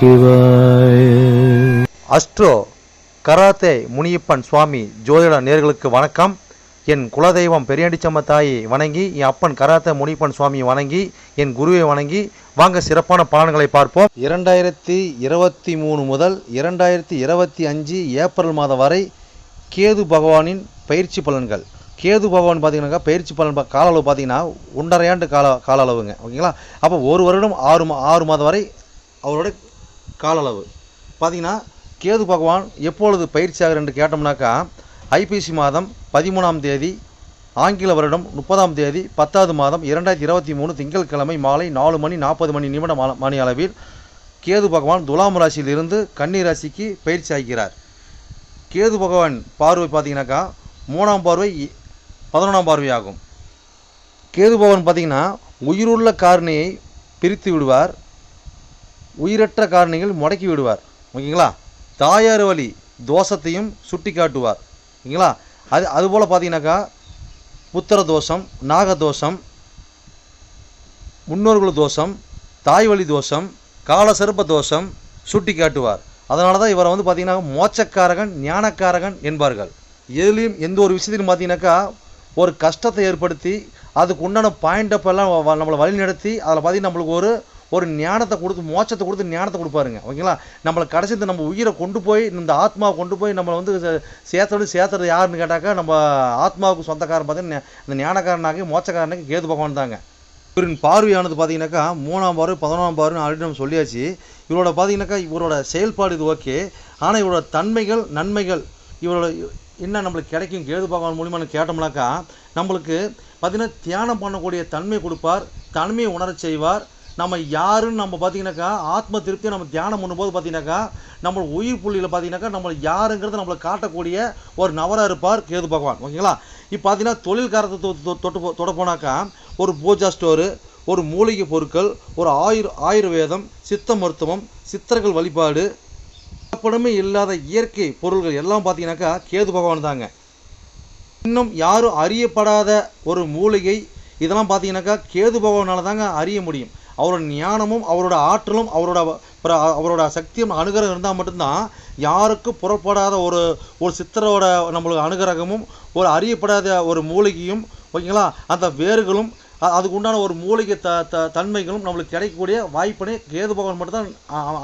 சிவாய. Astro karate Muniyappan சுவாமி ஜோதிட நேர்களுக்கு வணக்கம். என் குலதெய்வம் பெரியாண்டிச்சம்ம தாயை வணங்கி என் அப்பன் கராத்தே முனியப்பன் சுவாமியை வணங்கி என் குருவை வணங்கி வாங்க சிறப்பான பலன்களை பார்ப்போம். இரண்டாயிரத்தி இருபத்தி மூணு முதல் இரண்டாயிரத்தி இருபத்தி அஞ்சு ஏப்ரல் மாதம் வரை கேது பகவானின் பயிற்சி பலன்கள். கேது பகவான் பார்த்தீங்கன்னாக்கா பயிற்சி பலன் கால அளவு பார்த்தீங்கன்னா ஒன்றரை ஆண்டு கால கால அளவுங்க ஓகேங்களா? அப்போ ஒரு வருடம் ஆறு மா ஆறு மாதம் வரை அவரோட கால அளவு பார்த்தீங்கன்னா கேது பகவான் எப்பொழுது பயிற்சி ஆகிறார் என்று கேட்டோம்னாக்கா ஐபிசி மாதம் பதிமூணாம் தேதி ஆங்கில வருடம் முப்பதாம் தேதி பத்தாவது மாதம் இரண்டாயிரத்தி இருபத்தி மூணு திங்கட்கிழமை மாலை நாலு மணி நாற்பது மணி நிமிட மா- மணி அளவில் கேது பகவான் துலாம் ராசியிலிருந்து கன்னி ராசிக்கு பயிற்சி ஆகிறார். கேது பகவான் பார்வை பார்த்தீங்கன்னாக்கா மூணாம் பார்வை இ- பதினொன்றாம் பார்வையாகும் கேது பகவான் பார்த்தீங்கன்னா உயிருள்ள காரணியை பிரித்து விடுவார். உயிரற்ற காரணிகள் முடக்கி விடுவார். ஓகேங்களா? தாயார் வழி தோஷத்தையும் சுட்டி காட்டுவார் ஓகேங்களா? அது அதுபோல் பார்த்தீங்கன்னாக்கா புத்திர தோஷம் நாக தோஷம் முன்னோர்கள் தோஷம் தாய் வழி தோஷம் காலசர்ப்ப தோஷம் சுட்டி காட்டுவார் அதனால தான் இவரை வந்து பார்த்தீங்கன்னா மோச்சக்காரகன் ஞானக்காரகன் என்பார்கள். எதுலேயும் எந்த ஒரு விஷயத்திலும் பார்த்தீங்கன்னாக்கா ஒரு கஷ்டத்தை ஏற்படுத்தி அதுக்கு உண்டான பாயிண்டப்பெல்லாம் வ- நம்மளை வழி நடத்தி அதில் பார்த்தீங்கன்னா நம்மளுக்கு ஒரு ஒரு ஞானத்தை கொடுத்து மோட்சத்தை கொடுத்து ஞானத்தை கொடுப்பாருங்க. ஓகேங்களா? நம்மளை கடைசி இந்த நம்ம உயிரை கொண்டு போய் இந்த ஆத்மாவை கொண்டு போய் நம்மளை வந்து சே- சேர்த்தோடு சேர்த்துறது யாருன்னு கேட்டாக்கா நம்ம ஆத்மாவுக்கு சொந்தக்காரன் பார்த்தீங்கன்னா இந்த ஞானக்காரனாகி மோட்சக்காரனாகி கேது பகவான் தாங்க. இவரின் பார்வையானது பார்த்தீங்கன்னாக்கா மூணாம் பார்வை பதினொன்றாம் பார்வை ஆல்ரெடி நம்ம சொல்லியாச்சு. இவரோட பார்த்தீங்கன்னாக்கா இவரோட செயல்பாடு இது ஓகே. ஆனால் இவரோட தன்மைகள் நன்மைகள் இவரோட என்ன நம்மளுக்கு கிடைக்கும் கேது பகவான் மூலியமாக கேட்டோம்னாக்கா நம்மளுக்கு பார்த்தீங்கன்னா தியானம் பண்ணக்கூடிய தன்மை கொடுப்பார் தன்மையை உணரச் செய்வார் நம்ம யாருன்னு நம்ம பார்த்தீங்கன்னாக்கா ஆத்ம திருப்தியை நம்ம தியானம் பண்ணும்போது பார்த்தீங்கன்னாக்கா நம்ம உயிர் புள்ளியில் பார்த்தீங்கன்னாக்கா நம்ம யாருங்கிறத நம்மளை காட்டக்கூடிய ஒரு நபராக இருப்பார் கேது பகவான். ஓகேங்களா? இப்போ பார்த்தீங்கன்னா தொழில்காரத்தை தொட்டு தொட போனாக்கா ஒரு பூஜா ஸ்டோரு ஒரு மூலிகை பொருட்கள் ஒரு ஆயுர் ஆயுர்வேதம் சித்த மருத்துவம் சித்தர்கள் வழிபாடு கலப்படமே இல்லாத இயற்கை பொருள்கள் எல்லாம் பார்த்தீங்கன்னாக்கா கேது பகவான் தாங்க. இன்னும் யாரும் அறியப்படாத ஒரு மூலிகை இதெல்லாம் பார்த்தீங்கன்னாக்கா கேது பகவானால் தாங்க அறிய முடியும். அவரோட ஞானமும் அவரோட ஆற்றலும் அவரோட அவரோட சக்தியும் அனுகிரகம் இருந்தால் மட்டும்தான் யாருக்கும் புறப்படாத ஒரு ஒரு சித்தரோட நம்மளுக்கு அனுகிரகமும் ஒரு அறியப்படாத ஒரு மூலிகையும் ஓகேங்களா? அந்த வேர்களும் அதுக்கு உண்டான ஒரு மூலிகை த த தன்மைகளும் நம்மளுக்கு கிடைக்கக்கூடிய வாய்ப்பினை கேது பகவான் மட்டும்தான்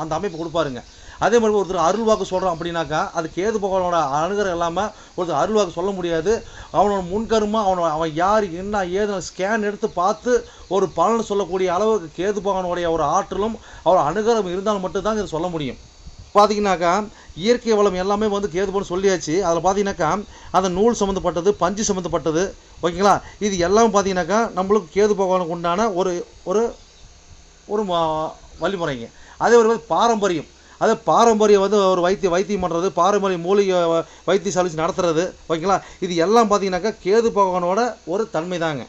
அந்த அமைப்பு கொடுப்பாருங்க. அதே மாதிரி ஒருத்தர் அருள் வாக்கு சொல்கிறோம் அப்படின்னாக்கா அது கேது பகவானோட அனுகிரகம் இல்லாமல் ஒருத்தர் அருள் வாக்கு சொல்ல முடியாது. அவனோட முன்கருமா அவனோட அவன் யார் என்ன ஏதுன்னு ஸ்கேன் எடுத்து பார்த்து ஒரு பலன் சொல்லக்கூடிய அளவுக்கு கேது பகவானுடைய ஒரு ஆற்றலும் அவர் அணுகரம் இருந்தால் மட்டும்தான் இதை சொல்ல முடியும். பார்த்தீங்கன்னாக்கா இயற்கை வளம் எல்லாமே வந்து கேது சொல்லியாச்சு. அதில் பார்த்தீங்கன்னாக்கா அந்த நூல் சம்மந்தப்பட்டது பஞ்சு சம்மந்தப்பட்டது ஓகேங்களா? இது எல்லாம் பார்த்தீங்கன்னாக்கா நம்மளுக்கு கேது பகவானுக்கு உண்டான ஒரு ஒரு ஒரு வழிமுறைங்க. அதே ஒரு மாதிரி பாரம்பரியம். அதே பாரம்பரியம் வந்து ஒரு வைத்திய வைத்தியம் பண்ணுறது பாரம்பரிய மூலிகை வைத்தியசாலிச்சு நடத்துறது. ஓகேங்களா? இது எல்லாம் பார்த்தீங்கன்னாக்கா கேது பகவானோட ஒரு தன்மை தாங்க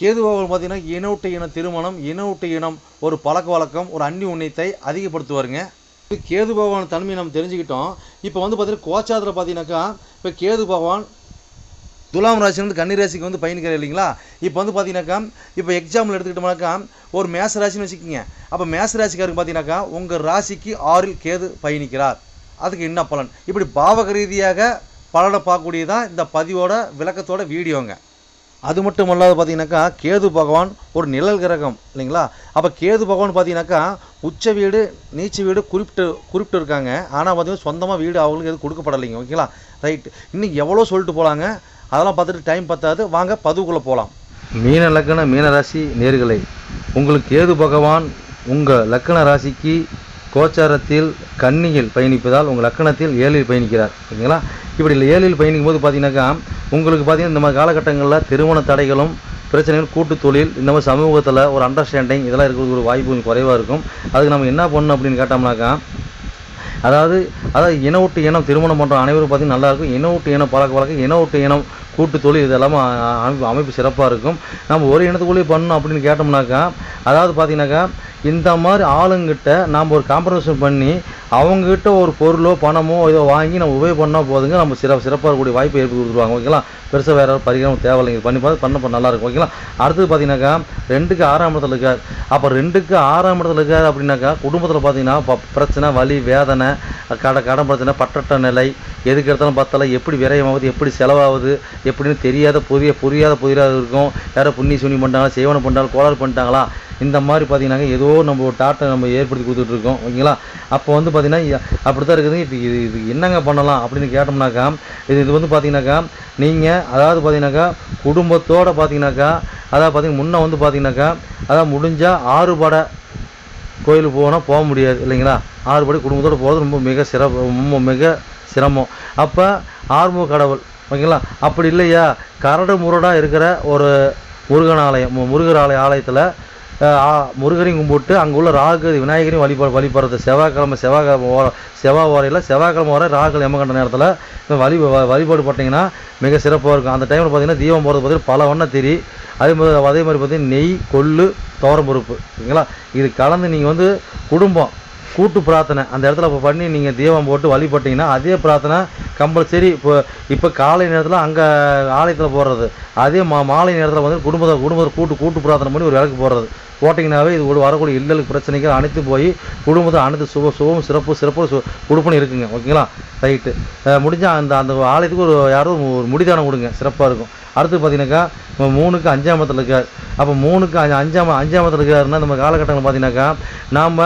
கேது பகவான் பார்த்தீங்கன்னா இனவுட்டு இன திருமணம் இனவுட்டு இனம் ஒரு பழக்க வழக்கம் ஒரு அந்நி உண்ணியத்தை அதிகப்படுத்துவாருங்க. இப்போ கேது பகவான் தன்மையை நம்ம தெரிஞ்சுக்கிட்டோம். இப்போ வந்து பார்த்தீங்கன்னா கோச்சாரத்தில் பார்த்தீங்கன்னாக்கா இப்போ கேது பகவான் துலாம் ராசிலேருந்து கன்னி ராசிக்கு வந்து பயணிக்கிறார் இல்லைங்களா? இப்போ வந்து பார்த்தீங்கன்னாக்கா இப்போ எக்ஸாம்பிள் எடுத்துக்கிட்டோம்னாக்கா ஒரு மேச ராசின்னு வச்சுக்கோங்க. அப்போ மேச ராசிக்காருக்கு பார்த்தீங்கன்னாக்கா உங்கள் ராசிக்கு ஆறில் கேது பயணிக்கிறார். அதுக்கு என்ன பலன்? இப்படி பாவக ரீதியாக பலனை பார்க்கக்கூடியதான் இந்த பதிவோட விளக்கத்தோட வீடியோங்க. அது மட்டும் இல்லாத பார்த்தீங்கன்னாக்கா கேது பகவான் ஒரு நிழல் கிரகம் இல்லைங்களா? அப்போ கேது பகவான் பார்த்தீங்கன்னாக்கா உச்ச வீடு நீச்ச வீடு குறிப்பிட்டு குறிப்பிட்டு இருக்காங்க. ஆனால் பார்த்தீங்கன்னா சொந்தமாக வீடு அவங்களுக்கு எதுவும் கொடுக்கப்படலைங்க. ஓகேங்களா? ரைட். இன்னும் எவ்வளோ சொல்லிட்டு போகலாங்க அதெல்லாம் பார்த்துட்டு டைம் பத்தாது. வாங்க பதுவுக்குள்ளே போகலாம் மீன லக்கண மீனராசி நேர்களை உங்களுக்கு ஏது பகவான் உங்கள் லக்கண ராசிக்கு கோச்சாரத்தில் கன்னியில் பயணிப்பதால் உங்கள் லக்கணத்தில் ஏழில் பயணிக்கிறார். ஓகேங்களா? இப்படி ஏழில் பயணிக்கும் போது பார்த்தீங்கன்னாக்கா உங்களுக்கு பார்த்தீங்கன்னா இந்த மாதிரி காலகட்டங்களில் திருமண தடைகளும் பிரச்சனைகள் கூட்டு தொழில் இந்த மாதிரி சமூகத்தில் ஒரு அண்டர்ஸ்டாண்டிங் இதெல்லாம் இருக்கிறது ஒரு வாய்ப்பு கொஞ்சம் குறைவாக இருக்கும். அதுக்கு நம்ம என்ன பண்ணணும் அப்படின்னு கேட்டோம்னாக்கா அதாவது அதாவது இன விட்டு இனம் திருமணம் பண்ணுற அனைவரும் பார்த்தீங்கன்னா நல்லா இருக்கும். இன விட்டு இனம் பழக்க வழக்கம் இன விட்டு இனம் கூட்டு தொழில் இதெல்லாம் அமைப்பு அமைப்பு சிறப்பாக இருக்கும். நம்ம ஒரு இனத்துக்குள்ளேயே பண்ணணும் அப்படின்னு கேட்டோம்னாக்கா அதாவது பார்த்தீங்கன்னாக்கா இந்த மாதிரி ஆளுங்கிட்ட நாம் ஒரு காம்ப்ரமைஸ் பண்ணி அவங்ககிட்ட ஒரு பொருளோ பணமோ ஏதோ வாங்கி நம்ம உபயோகம் பண்ணால் போதுங்க. நம்ம சிற சிறப்பாக இருக்கக்கூடிய வாய்ப்பை ஏற்படுத்தி கொடுத்துருவாங்க. ஓகேங்களா? பெருசாக வேறு பரிகாரம் தேவையில்லைங்க பண்ணி பார்த்து பண்ண நல்லா இருக்கும். ஓகேங்களா? அடுத்தது பார்த்தீங்கன்னாக்கா ரெண்டுக்கு ஆறாம் இடத்துல இருக்கார். அப்போ ரெண்டுக்கு ஆறாம் இடத்துல இருக்கார் அப்படின்னாக்கா குடும்பத்தில் பார்த்தீங்கன்னா ப- பிரச்சனை வலி வேதனை கடை கடன் பிரச்சனை பட்டட்ட நிலை எதுக்கு எடுத்தாலும் பத்தலை. எப்படி விரயமாகுது எப்படி செலவாகுது எப்படின்னு தெரியாத புதிய புரியாத புதிராக இருக்கும். யாரோ புண்ணி சுனி பண்ணிட்டாங்களா சேவனை பண்ணிட்டாங்களா கோளாறு பண்ணிட்டாங்களா இந்த மாதிரி பார்த்தீங்கன்னாக்கா ஏதோ நம்ம ஒரு டாட்டை நம்ம ஏற்படுத்தி கொடுத்துட்ருக்கோம் ஓகேங்களா? அப்போ வந்து பார்த்திங்கன்னா அப்படி தான் இருக்குது. இப்போ இது இது என்னங்க பண்ணலாம் அப்படின்னு கேட்டோம்னாக்கா இது இது வந்து பார்த்தீங்கன்னாக்கா நீங்கள் அதாவது பார்த்தீங்கன்னாக்கா குடும்பத்தோடு பார்த்தீங்கன்னாக்கா அதாவது பார்த்திங்கன்னா முன்னே வந்து பார்த்தீங்கன்னாக்கா அதாவது முடிஞ்சால் ஆறுபட கோயிலுக்கு போனால் போக முடியாது இல்லைங்களா? ஆறுபடி குடும்பத்தோடு போகிறது ரொம்ப மிக சிறப்பு ரொம்ப மிக சிரமம். அப்போ ஆறுமுக கடவுள் ஓகேங்களா? அப்படி இல்லையா? கரடு முரடாக இருக்கிற ஒரு முருகன் ஆலயம் முருகர் ஆலய ஆலயத்தில் முருகரையும் கும்பிட்டு அங்கே உள்ள ராகு விநாயகரையும் வழிபா வழிபடுறது. செவ்வாய்க்கிழமை செவ்வாய்க்கிழமை ஓர செவ்வாய் ஓரையில் செவ்வாய்க்கிழமை வர ராகுகள் எமகண்ட நேரத்தில் வழி வ- வழிபாடு பட்டிங்கன்னா மிக சிறப்பாக இருக்கும். அந்த டைமில் பார்த்தீங்கன்னா தீபம் போகிறது பார்த்தீங்கன்னா பல வண்ண திரி அதே மாதிரி அதே மாதிரி பார்த்தீங்கன்னா நெய் கொள்ளு துவரம் பருப்பு. ஓகேங்களா இது கலந்து நீங்கள் வந்து குடும்பம் கூட்டு பிரார்த்தனை. அந்த இடத்துல இப்போ பண்ணி நீங்கள் தீபம் போட்டு வழிபட்டீங்கன்னா அதே பிரார்த்தனை கம்பல்சரி இப்போ இப்போ காலை நேரத்தில் அங்கே ஆலயத்தில் போடுறது. அதே மா மாலை நேரத்தில் வந்து குடும்பத்தை குடும்பத்தை கூட்டு கூட்டு பிரார்த்தனை பண்ணி ஒரு விளக்கு போடுறது. போட்டிங்கனாவே இது ஒரு வரக்கூடிய இல்லலுக்கு பிரச்சனைகள் அனைத்து போய் குடும்பத்தை அனைத்து சுப சுபம் சிறப்பு சிறப்பு சு கொடுப்புன்னு இருக்குங்க. ஓகேங்களா? ரைட்டு. முடிஞ்சால் அந்த அந்த ஆலயத்துக்கு ஒரு யாரும் ஒரு முடிதானம் கொடுங்க. சிறப்பாக இருக்கும். அடுத்து பார்த்தீங்கன்னாக்கா மூணுக்கு அஞ்சாம் இடத்துல இருக்கார். அப்போ மூணுக்கு அஞ்சு அஞ்சாம் அஞ்சாம் இடத்துல இருக்காருன்னா நம்ம காலகட்டங்கள் பார்த்தீங்கன்னாக்கா நாம்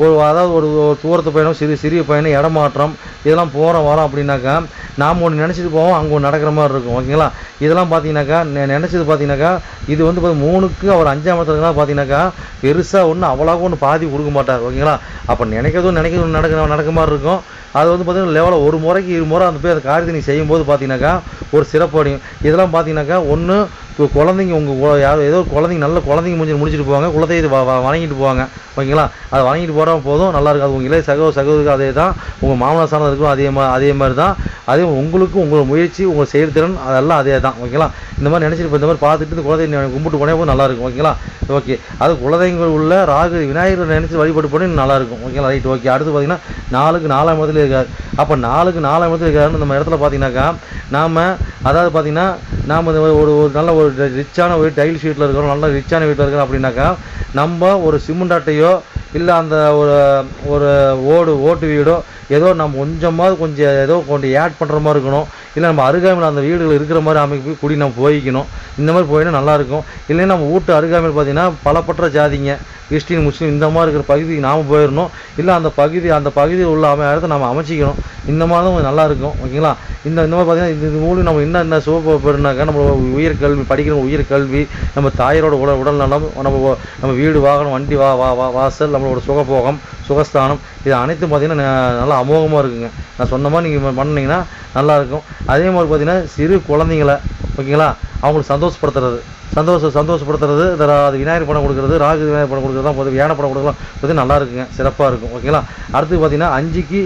ஒரு அதாவது ஒரு ஒரு தூரத்து பயணம் சிறு சிறிய பயணம் இடமாற்றம் இதெல்லாம் போகிறோம் வரோம் அப்படின்னாக்கா நாம் ஒன்று நினச்சிட்டு போவோம் அங்கே ஒன்று நடக்கிற மாதிரி இருக்கும் ஓகேங்களா இதெல்லாம் பார்த்தீங்கன்னாக்கா நெ- பார்த்தீங்கன்னாக்கா இது வந்து மூணுக்கு அவர் அஞ்சாம் இடத்துல பார்த்தீங்கன்னாக்கா பெருசாக ஒன்று அவ்வளோக்கு ஒன்று பாதி கொடுக்க மாட்டார் ஓகேங்களா அப்போ நினைக்கிறதும் நினைக்கிறதும் நடக்கிற நடக்க மாதிரி இருக்கும். அது வந்து பார்த்தீங்கன்னா லெவலில் ஒரு முறைக்கு இரு முறை அந்த போய் அந்த காரியத்தை நீங்கள் செய்யும்போது பார்த்தீங்கன்னாக்கா ஒரு சிறப்பு அடையும். இதெல்லாம் பார்த்தீங்கன்னாக்கா ஒன்று குழந்தைங்க உங்கள் யாரோ ஏதோ ஒரு குழந்தைங்க நல்ல குழந்தைங்க முடிஞ்சு முடிச்சுட்டு போவாங்க குலதெய்வத்தை வணங்கிட்டு போவாங்க. ஓகேங்களா? அதை வணங்கிட்டு போகிறவங்க போதும் நல்லா இருக்கும். அது உங்கள் இளைய சகோ சகோதரிக்கு அதே தான். உங்கள் மாமனார் சார்ந்த இருக்கும் அதே மாதிரி அதே மாதிரி தான். அதே உங்களுக்கும் உங்கள் முயற்சி உங்கள் செயல்திறன் அதெல்லாம் அதே தான். ஓகேங்களா? இந்த மாதிரி நினச்சிட்டு இப்போ இந்த மாதிரி பார்த்துட்டு இந்த குலதெய்வம் கும்பிட்டு போனே போது நல்லா இருக்கும். ஓகேங்களா? ஓகே. அது குலதெய்வங்கள் உள்ள ராகு விநாயகரை நினச்சி வழிபாடு பண்ணி நல்லாயிருக்கும் ஓகேங்களா? Right okay. அடுத்து பார்த்தீங்கன்னா நாலுக்கு நாலாம் இடத்துல இருக்கார் அப்போ நாளுக்கு நாலாம் இடத்துல இருக்காருன்னு நம்ம இடத்துல பார்த்தீங்கன்னாக்கா நாம் அதாவது பார்த்தீங்கன்னா நாம் இந்த ஒரு ஒரு நல்ல ஒரு ரிச்சான ஒரு டைல் ஷீட்டில் இருக்கிறோம் நல்ல ரிச்சான வீட்டில் இருக்கிறோம் அப்படின்னாக்கா நம்ம ஒரு சிமெண்ட் அட்டையோ இல்லை அந்த ஒரு ஒரு ஓடு ஓட்டு வீடோ ஏதோ நம்ம கொஞ்சமாவது கொஞ்சம் ஏதோ கொஞ்சம் ஆட் பண்ணுற மாதிரி இருக்கணும். இல்லை நம்ம அருகாமையில் அந்த வீடுகள் இருக்கிற மாதிரி அமைப்பு குடி நம்ம போய்க்கணும். இந்த மாதிரி போயினா நல்லாயிருக்கும் இல்லைன்னா நம்ம வீட்டு அருகாமையில் பார்த்தீங்கன்னா பலப்பற்ற ஜாதிங்க கிறிஸ்டின் முஸ்லீம் இந்த மாதிரி இருக்கிற பகுதிக்கு நாம் போயிடணும். இல்லை அந்த பகுதி அந்த பகுதியில் உள்ள அமைத்த நம்ம அமைச்சிக்கணும். இந்த மாதிரி தான் கொஞ்சம் நல்லா இருக்கும். ஓகேங்களா? இந்த இந்த மாதிரி பார்த்தீங்கன்னா இந்த இது மூலம் நம்ம என்ன என்ன சுக பெறுனாக்கா நம்ம உயிர் கல்வி படிக்கிற உயர் கல்வி நம்ம தாயரோட உடல் உடல் நலம் நம்ம நம்ம வீடு வாகனம் வண்டி வா வா வா வாசல் நம்மளோட சுகபோகம் சுகஸ்தானம் இது அனைத்தும் பார்த்தீங்கன்னா நல்லா அமோகமாக இருக்குங்க. நான் சொன்ன மாதிரி நீங்கள் பண்ணிங்கன்னா நல்லா இருக்கும். அதே மாதிரி பார்த்தீங்கன்னா சிறு குழந்தைங்கள ஓகேங்களா? அவங்களுக்கு சந்தோஷப்படுத்துறது. சந்தோஷம் சந்தோஷப்படுத்துறது இந்த அது விநாயகர் படம் கொடுக்குறது ராகு விநாயகர் படம் கொடுக்குறது தான் போது யானை படம் கொடுக்கலாம். பார்த்தீங்கன்னா நல்லா இருக்குங்க சிறப்பாக இருக்கும் ஓகேங்களா அடுத்து பார்த்தீங்கன்னா அஞ்சுக்கு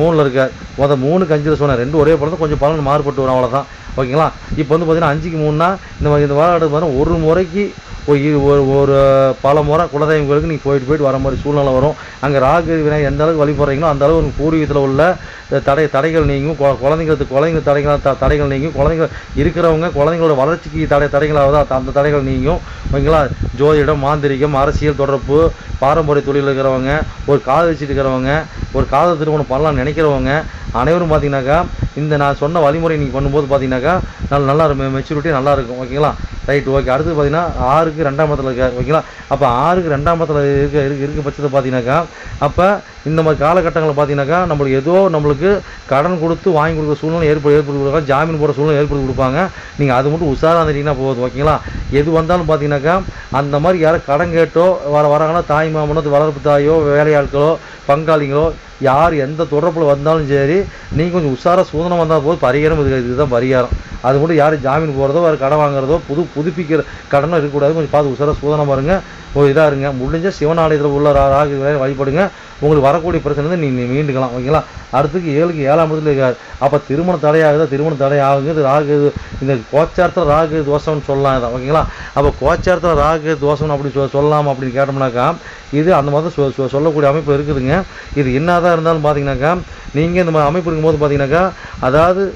மூணில் இருக்கார். மொதல் மூணுக்கு அஞ்சில் சொன்னேன் ரெண்டு ஒரே படம் தான் கொஞ்சம் பலன் மாறுபட்டு வரும் அவ்வளோதான் ஓகேங்களா இப்போ வந்து பார்த்தீங்கன்னா அஞ்சுக்கு மூணுனா இந்த மாதிரி இந்த வாரம் பார்த்தீங்கன்னா ஒரு முறைக்கு போய் ஒரு ஒரு பல முறை குலதெய்வம் கோயிலுக்கு நீங்கள் போயிட்டு போயிட்டு வர மாதிரி சூழ்நிலை வரும். அங்கே ராகு விநாயகர் எந்த அளவுக்கு வழிபடுறீங்களோ அந்த அளவுக்கு பூர்வீகத்தில் உள்ள தடை தடைகள் நீங்கும். குழந்தைங்களுக்கு குழந்தைங்க தடைகள் த- தடைகள் நீங்கும். குழந்தைங்க இருக்கிறவங்க குழந்தைங்களோட வளர்ச்சிக்கு தடை தடைகளாக அந்த- அந்த தடைகள் நீங்கும். ஓகேங்களா? ஜோதிடம் மாந்திரிகம் அரசியல் தொடர்பு பாரம்பரிய தொழில் இருக்கிறவங்க ஒரு காதல் வச்சுட்டு இருக்கிறவங்க ஒரு காதல் திருமணம் பண்ணலாம்னு நினைக்கிறவங்க அனைவரும் பார்த்தீங்கன்னாக்கா இந்த நான் சொன்ன வழிமுறை நீங்கள் பண்ணும்போது பார்த்தீங்கன்னாக்கா நல்ல நல்லா மெச்சூரிட்டி நல்லா இருக்கும். ஓகேங்களா ரைட் ஓகே அடுத்து பார்த்தீங்கன்னா ஆறுக்கு ரெண்டாம் இடத்துல இருக்கார். ஓகேங்களா அப்போ ஆறுக்கு ரெண்டாம் இடத்துல இருக்க இருக்க இருக்க பட்சத்தை பார்த்தீங்கன்னாக்கா அப்போ இந்த மாதிரி காலகட்டங்களில் பார்த்தீங்கன்னாக்கா நம்மளுக்கு ஏதோ நம்மளுக்கு கடன் கொடுத்து வாங்கி கொடுக்குற சூழ்நிலை ஏற்படு ஏற்படுத்தி கொடுப்பாங்க ஜாமீன் போடுற சூழ்நிலை ஏற்படுத்தி கொடுப்பாங்க. நீங்கள் அது மட்டும் உஷாராக இருந்தீங்கன்னா போதும் ஓகேங்களா? எது வந்தாலும் பார்த்தீங்கன்னாக்கா அந்த மாதிரி யாரும் கடன் கேட்டோ வர வராங்கன்னா தாய் மாமனோ வளர்ப்பு தாயோ வேலையாட்களோ பங்காளிங்களோ யார் எந்த தொடர்பில் வந்தாலும் சரி நீங்கள் கொஞ்சம் உஷாராக சூதனம் வந்தால் போது பரிகாரம் இது இதுதான் பரிகாரம். அது மட்டும் யாரும் ஜாமீன் போகிறதோ வேறு கடன் வாங்குறதோ புது புதுப்பிக்கிற கடனும் இருக்கக்கூடாது. கொஞ்சம் பார்த்து உசாரா சூதனமாக இருங்க ஒரு இதாக இருங்க. முடிஞ்ச சிவனாலயத்தில் உள்ள ரா- ராகு வழிபடுங்க. உங்களுக்கு வரக்கூடிய பிரச்சனை வந்து நீ மீண்டுக்கலாம். ஓகேங்களா? அடுத்துக்கு ஏழுக்கு ஏழாம் இடத்துல இருக்கார். அப்போ திருமணம் தடையாகுதா? திருமணம் தடை ஆகுது ராகு இந்த கோச்சாரத்தில் ராகு தோஷம்னு சொல்லலாம் இதான் ஓகேங்களா? அப்போ கோச்சாரத்தில் ராகு தோஷம் அப்படி சொ சொல்லலாம் அப்படின்னு கேட்டோம்னாக்கா இது அந்த மாதிரி சொ சொ- சொல்லக்கூடிய அமைப்பு இருக்குதுங்க. இது என்னதான் இருந்தாலும் பார்த்தீங்கன்னாக்கா நீங்கள் இந்த மாதிரி அமைப்பு இருக்கும்போது பார்த்தீங்கன்னாக்கா அதாவது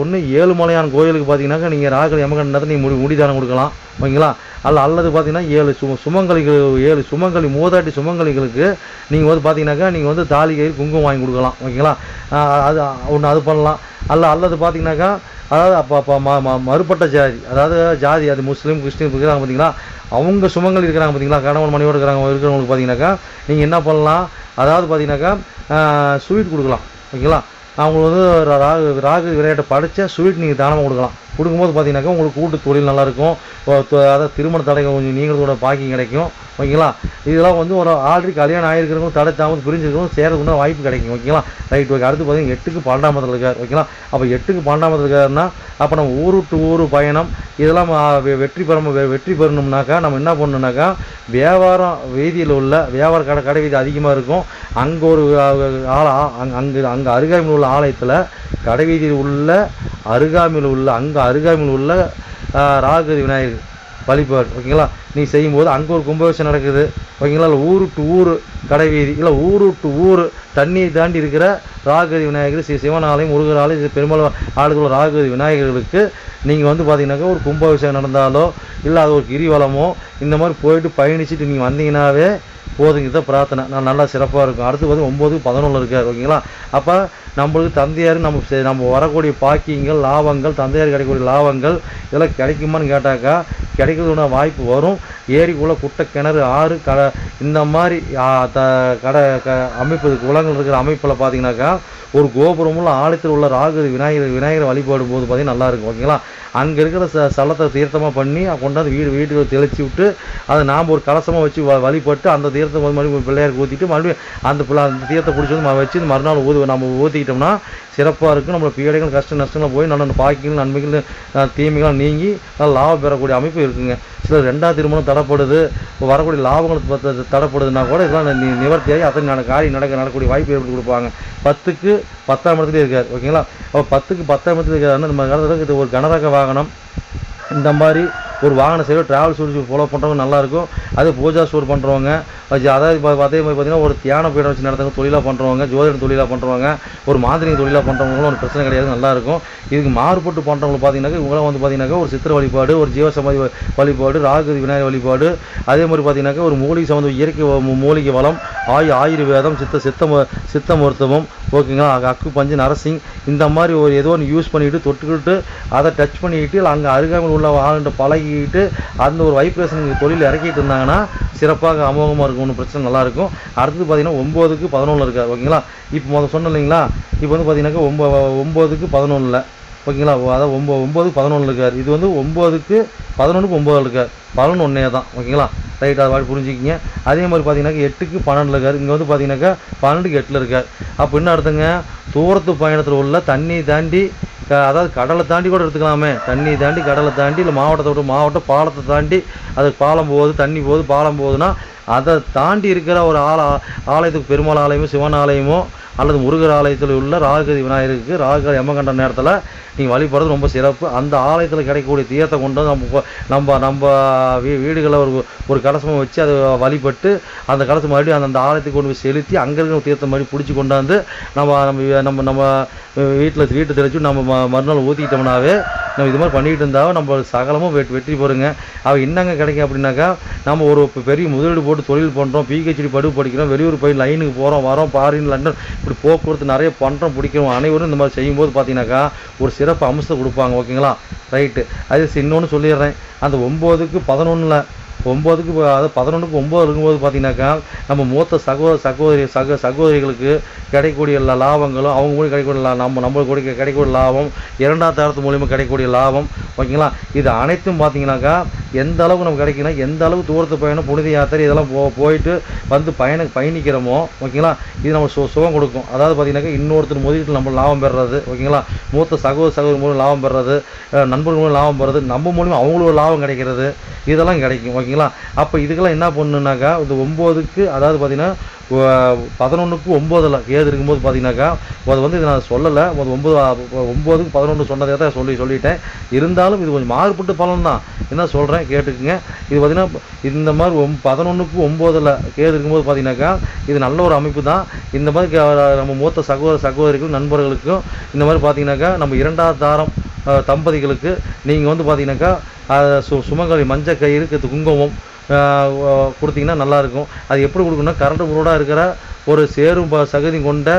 ஒன்று ஏழுமலையான் கோயிலுக்கு பார்த்தீங்கன்னாக்கா நீங்கள் ராகு யமகண்டத்தை நீங்கள் முடி முடிதானம் கொடுக்கலாம். ஓகேங்களா? அல்ல அல்லது பார்த்தீங்கன்னா ஏழு சும சுமங்கலிகள் ஏழு சுமங்கலி மூதாட்டி சுமங்கலிகளுக்கு நீங்கள் வந்து பார்த்தீங்கன்னாக்கா நீங்கள் வந்து தாலி கயிறு குங்குமம் வாங்கி கொடுக்கலாம். ஓகேங்களா? அது ஒன்று அது பண்ணலாம். அல்ல அல்லது பார்த்தீங்கன்னாக்கா அதாவது அப்போ அப்போ ம ம மறுபட்ட ஜாதி அதாவது ஜாதி அது முஸ்லீம் கிறிஸ்டின் இருக்கிறாங்க பார்த்தீங்களா அவங்க சுமங்கலி இருக்கிறாங்க பார்த்தீங்களா கணவன் மனைவோடு இருக்கிறாங்க இருக்கிறவங்களுக்கு பார்த்தீங்கன்னாக்கா நீங்கள் என்ன பண்ணலாம்? அதாவது பார்த்தீங்கன்னாக்கா ஸ்வீட் கொடுக்கலாம். ஓகேங்களா? அவங்களுக்கு வந்து ராகு ராகு விளையாட்டை படித்தா ஸ்வீட் நீங்கள் தானமாக கொடுக்கலாம். கொடுக்கும்போது பார்த்தீங்கன்னாக்கா உங்களுக்கு கூட்டு தொழில் நல்லாயிருக்கும். அதாவது திருமண தடை கொஞ்சம் நீங்களோட பாக்கியம் கிடைக்கும். ஓகேங்களா? இதெல்லாம் வந்து ஒரு ஆல்ரெடி கல்யாணம் ஆகிருக்கிறவங்க தடை தாமது பிரிஞ்சிருக்கிறவங்க சேரதுக்கு வாய்ப்பு கிடைக்கும். ஓகேங்களா? Right okay. அடுத்து பார்த்தீங்கன்னா எட்டுக்கு பன்னெண்டாம் இடத்துல இருக்கார். ஓகேங்களா? அப்போ எட்டுக்கு பன்னெண்டாம் இடத்துல இருக்காருன்னா அப்போ நம்ம ஊரு டு ஊர் பயணம் இதெல்லாம் வெற்றி பெற வெ- வெற்றி பெறணும்னாக்கா நம்ம என்ன பண்ணணும்னாக்கா வியாபாரம் வீதியில் உள்ள வியாபார கடை கடை வீதி அதிகமாக இருக்கும். அங்கே ஒரு ஆளா அங்கே அங்கே அங்கே அருகாமையில் உள்ள ஆலயத்தில் கடை வீதியில் உள்ள அருகாமையில் உள்ள அங்கே அருகாமையில் உள்ள ராகுதி விநாயகர் வழிபாடு ஓகேங்களா? நீ செய்யும்போது அங்கே ஒரு கும்பாபிஷேகம் நடக்குது ஓகேங்களா? இல்லை ஊரு டு ஊர் கடை வீதி இல்லை ஊரு டு ஊர் தண்ணியை தாண்டி இருக்கிற ராகதி விநாயகர் ஸ்ரீ சிவன் ஆலயம் முருகர் ஆலயம் இது பெருமாள் ஆளுக்குள்ள ராகதி விநாயகர்களுக்கு நீங்கள் வந்து பார்த்தீங்கன்னாக்கா ஒரு கும்பாபிஷேகம் நடந்தாலோ இல்லை அது ஒரு கிரிவலமோ இந்த மாதிரி போயிட்டு பயணிச்சுட்டு நீங்கள் வந்தீங்கன்னாவே போதுங்க இதான் பிரார்த்தனை. நான் நல்லா சிறப்பாக இருக்கும். அடுத்து வந்து ஒம்பது பதினொன்று இருக்கார் ஓகேங்களா? அப்போ நம்மளுக்கு தந்தையார் நம்ம செ- நம்ம வரக்கூடிய பாக்கியங்கள் லாபங்கள் தந்தையார் கிடைக்கக்கூடிய லாபங்கள் இதெல்லாம் கிடைக்குமான்னு கேட்டாக்கா கிடைக்கிறதுனா வாய்ப்பு வரும். ஏரிக்குள்ளே குட்டை கிணறு ஆறு க இந்த மாதிரி த கடை க அமைப்பு குளங்கள் இருக்கிற அமைப்பில் பார்த்தீங்கன்னாக்கா ஒரு கோபுரமுள்ள ஆழத்தில் உள்ள ராகு விநாயகர் விநாயகர் வழிபாடும் போது பார்த்தீங்கன்னா நல்லா இருக்கும் ஓகேங்களா? அங்கே இருக்கிற ச ஸ்தலத்தை தீர்த்தமாக பண்ணி கொண்டாந்து வீடு வீட்டுக்கு தெளிச்சு விட்டு அதை நாம் ஒரு கலசமாக வச்சு வ வழிபட்டு அந்த தீர்த்தம் வந்து மறுபடியும் பிள்ளையாருக்கு ஊற்றிட்டு மறுபடியும் அந்த பிள்ளை அந்த தீர்த்தை பிடிச்சி வந்து வச்சு மறுநாள் ஊது நம்ம ஊற்றிக்கிட்டோம்னா சிறப்பாக இருக்கும். நம்மளோட பீடைகள் கஷ்ட நஷ்டங்கள் போய் நல்ல பாக்கிகள் நன்மைகள் தீமைகள் நீங்கி நல்ல லாபம் பெறக்கூடிய அமைப்பு இருக்குங்க. சில ரெண்டாவது திருமணம் தடப்படுது வரக்கூடிய லாபங்கள் தடைப்படுதுன்னா கூட இதெல்லாம் நி- நிவர்த்தியாகி அத்தனை காரியம் நடக்க நடக்கக்கூடிய வாய்ப்பு ஏற்படுத்தி கொடுப்பாங்க. பத்துக்கு பத்தாம் இடத்துலேயே இருக்கார். ஓகேங்களா? அப்போ பத்துக்கு பத்தாம் இடத்துல இருக்காருன்னா நம்ம காலத்தில் இது ஒரு கனரக வாகனம் இந்த மாதிரி ஒரு வாகன சேவை ட்ராவல் சொல்லி ஃபாலோ பண்ணுறவங்க நல்லாயிருக்கும் அது பூஜா ஸ்டோர் பண்ணுறவங்க அதாவது இப்போ அதே மாதிரி பார்த்தீங்கன்னா ஒரு தியான பீடம் வச்சு நடத்துங்க தொழிலாக பண்ணுறவங்க ஜோதிடம் தொழிலாக பண்ணுறவங்க ஒரு மாதிரி தொழிலாக பண்ணுறவங்களும் ஒரு பிரச்சனை கிடையாது நல்லாயிருக்கும் இதுக்கு மாறுபட்டு பண்ணுறவங்க பார்த்தீங்கன்னாக்கா இவங்களாம் வந்து பார்த்தீங்கன்னாக்கா ஒரு சித்திர வழிபாடு ஒரு ஜீவசமாதி வழிபாடு ராகு விநாயகர் வழிபாடு அதே மாதிரி பார்த்தீங்கன்னாக்கா ஒரு மூலிகை சம்மந்த இயற்கை மூலிகை வளம் ஆயு ஆயுர்வேதம் சித்த சித்த சித்த மருத்துவம் ஓகேங்களா? அக்கு பஞ்சு நரசிங் இந்த மாதிரி ஒரு ஏதோ ஒன்று யூஸ் பண்ணிக்கிட்டு தொட்டுக்கிட்டு அதை டச் பண்ணிக்கிட்டு அங்கே அருகாமல் உள்ள ஆளுகிட்ட பழகிக்கிட்டு அந்த ஒரு வைப்ரேஷன் தொழில் இறக்கிட்டு இருந்தாங்கன்னா சிறப்பாக அமோகமாக இருக்கும் ஒன்றும் பிரச்சனை நல்லாயிருக்கும் அடுத்தது பார்த்தீங்கன்னா ஒம்போதுக்கு பதினொன்று இருக்கார் ஓகேங்களா? இப்போ முதல் சொன்னேன் இல்லைங்களா? இப்போ வந்து பார்த்தீங்கன்னாக்கா ஒம்போ ஒம்போதுக்கு பதினொன்றில் ஓகேங்களா? அதாவது ஒம்போ ஒம்பது பதினொன்று இருக்கார். இது வந்து ஒம்போதுக்கு பதினொன்றுக்கு ஒம்பது இருக்கார். பதினொன்று ஒன்றே தான் ஓகேங்களா? ரைட் அது மாதிரி புரிஞ்சுக்கிங்க. அதே மாதிரி பார்த்தீங்கன்னாக்கா எட்டுக்கு பன்னெண்டில் இருக்கார். இங்கே வந்து பார்த்தீங்கன்னாக்கா பன்னெண்டுக்கு எட்டில் இருக்கார். அப்போ என்ன அர்த்தங்க? தூரத்து பயணத்தில் உள்ள தண்ணி தாண்டி அதாவது கடலை தாண்டி கூட எடுத்துக்கலாமே. தண்ணி தாண்டி கடலை தாண்டி இல்லை மாவட்டத்தை விட்டு மாவட்டம் பாலத்தை தாண்டி அது பாலம் போகுது தண்ணி போகுது பாலம் போகுதுன்னா அதை தாண்டி இருக்கிற ஒரு ஆல ஆலயத்துக்கு பெருமாள் ஆலயமோ சிவன் ஆலயமோ அல்லது முருகர் ஆலயத்தில் உள்ள ராகதி விநாயகருக்கு ராக யமகண்ட நேரத்தில் நீங்கள் வழிபடுறது ரொம்ப சிறப்பு. அந்த ஆலயத்தில் கிடைக்கக்கூடிய தீர்த்தை கொண்டு வந்து நம்ம நம்ம நம்ம வீ வீடுகளில் ஒரு ஒரு கலசமாக வச்சு அதை வழிபட்டு அந்த கலசம் மறுபடியும் அந்த அந்த ஆலயத்துக்கு கொண்டு போய் செலுத்தி அங்கே இருக்கிற தீர்த்தம் மறுபடியும் பிடிச்சி கொண்டாந்து நம்ம நம்ம நம்ம நம்ம வீட்டில் வீட்டை தெளிச்சு நம்ம மறுநாள் ஊற்றிக்கிட்டோம்னாவே நம்ம இது மாதிரி பண்ணிக்கிட்டு இருந்தால் நம்ம சகலமும் வெற்றி வெற்றி பெறுங்க. அவள் என்னங்க கிடைக்கும் அப்படின்னாக்கா நம்ம ஒரு பெரிய முதலீடு போட்டு தொழில் பண்ணுறோம் பிஹெச்டி படுப்பு படிக்கிறோம் வெளியூர் போய் லைனுக்கு போகிறோம் வரோம் பாரின் லண்டன் இப்படி போக்குவரத்து நிறைய பண்ணுறோம் பிடிக்கிறோம் அனைவரும் இந்த மாதிரி செய்யும்போது பார்த்தீங்கன்னாக்கா ஒரு சிறப்பு அம்சத்தை கொடுப்பாங்க ஓகேங்களா ரைட்டு அது இன்னொன்று சொல்லிடுறேன். அந்த ஒம்போதுக்கு பதினொன்றில் ஒம்போதுக்கு அதாவது பதினொன்றுக்கு ஒம்பது இருக்கும்போது பார்த்தீங்கன்னாக்கா நம்ம மூத்த சகோதர சகோதரி சக சகோதரிகளுக்கு கிடைக்கக்கூடிய எல்லா லாபங்களும் அவங்க மூலியம் கிடைக்கக்கூடிய லா- நம்ம நம்மளுக்கு கிடைக்க கிடைக்கக்கூடிய லாபம் இரண்டாம் தரத்து மூலியமாக கிடைக்கக்கூடிய லாபம் ஓகேங்களா? இது அனைத்தும் பார்த்தீங்கன்னாக்கா எந்த அளவுக்கு நமக்கு கிடைக்குன்னா எந்த அளவுக்கு தூரத்து பயணம் புனித யாத்திரை இதெல்லாம் போ போயிட்டு வந்து பயண பயணிக்கிறோமோ ஓகேங்களா? இது நம்ம சு சுகம் கொடுக்கும். அதாவது பார்த்தீங்கன்னாக்கா இன்னொருத்தர் முதலீட்டில் நம்ம லாபம் பெறுறது ஓகேங்களா? மூத்த சகோதர சகோதரி மூலம் லாபம் பெறுறது நண்பர்கள் மூலம் லாபம் பெறுறது நம்ம மூலியமாக அவங்களுக்கு லாபம் கிடைக்கிறது இதெல்லாம் கிடைக்கும் ஓகேங்களா? அப்போ இதுக்கெல்லாம் என்ன பண்ணுனாக்கா இது ஒம்போதுக்கு அதாவது பார்த்தீங்கன்னா பதினொன்றுக்கு ஒம்போதில் ஏது இருக்கும்போது பார்த்தீங்கன்னாக்கா அது வந்து இது நான் சொல்லலை. அது ஒம்பது ஒம்போதுக்கு பதினொன்று சொன்னதே தான் சொல்லி சொல்லிட்டேன். இருந்தாலும் இது கொஞ்சம் மாறுபட்டு பலன் தான். என்ன சொல்கிறேன் கேட்டுக்குங்க. இது பார்த்தீங்கன்னா இந்த மாதிரி ஒம் பதினொன்றுக்கு ஒம்போதில் ஏது இருக்கும்போது பார்த்தீங்கன்னாக்கா இது நல்ல ஒரு அமைப்பு தான். இந்த மாதிரி நம்ம மூத்த சகோதர சகோதரிக்கும் நண்பர்களுக்கும் இந்த மாதிரி பார்த்தீங்கன்னாக்கா நம்ம இரண்டாவது தாரம் தம்பதிகளுக்கு நீங்கள் வந்து பார்த்தீங்கன்னாக்கா சு சுமங்கலி மஞ்சள் கயிறு இருக்கிறது குங்குமம் கொடுத்தீங்கன்னா நல்லாயிருக்கும். அது எப்படி கொடுக்கணும்னா கரண்ட் முருடாக இருக்கிற ஒரு சேரும் ப சகதி கொண்ட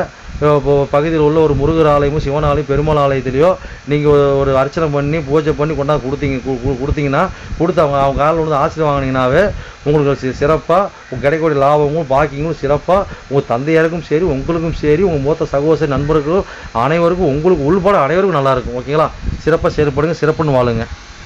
ப- பகுதியில் உள்ள ஒரு முருகர் ஆலயமும் சிவன் ஆலயம் பெருமாள் ஆலயத்திலையோ நீங்கள் ஒரு அர்ச்சனை பண்ணி பூஜை பண்ணி கொண்டாந்து கொடுத்தீங்க கு- கொடுத்தீங்கன்னா கொடுத்து அவங்க அவங்க காலில் வந்து ஆசிரியர் வாங்கினீங்கன்னாவே உங்களுக்கு சிறப்பாக கிடைக்கக்கூடிய லாபமும் பாக்கியங்களும் சிறப்பாக உங்கள் தந்தையாருக்கும் சரி உங்களுக்கும் சரி உங்கள் மூத்த சகோதர நண்பர்களும் அனைவருக்கும் உங்களுக்கு உள்பட அனைவருக்கும் நல்லா இருக்கும் ஓகேங்களா? சிறப்பாக செயல்படுங்க சிறப்புன்னு வாழுங்க.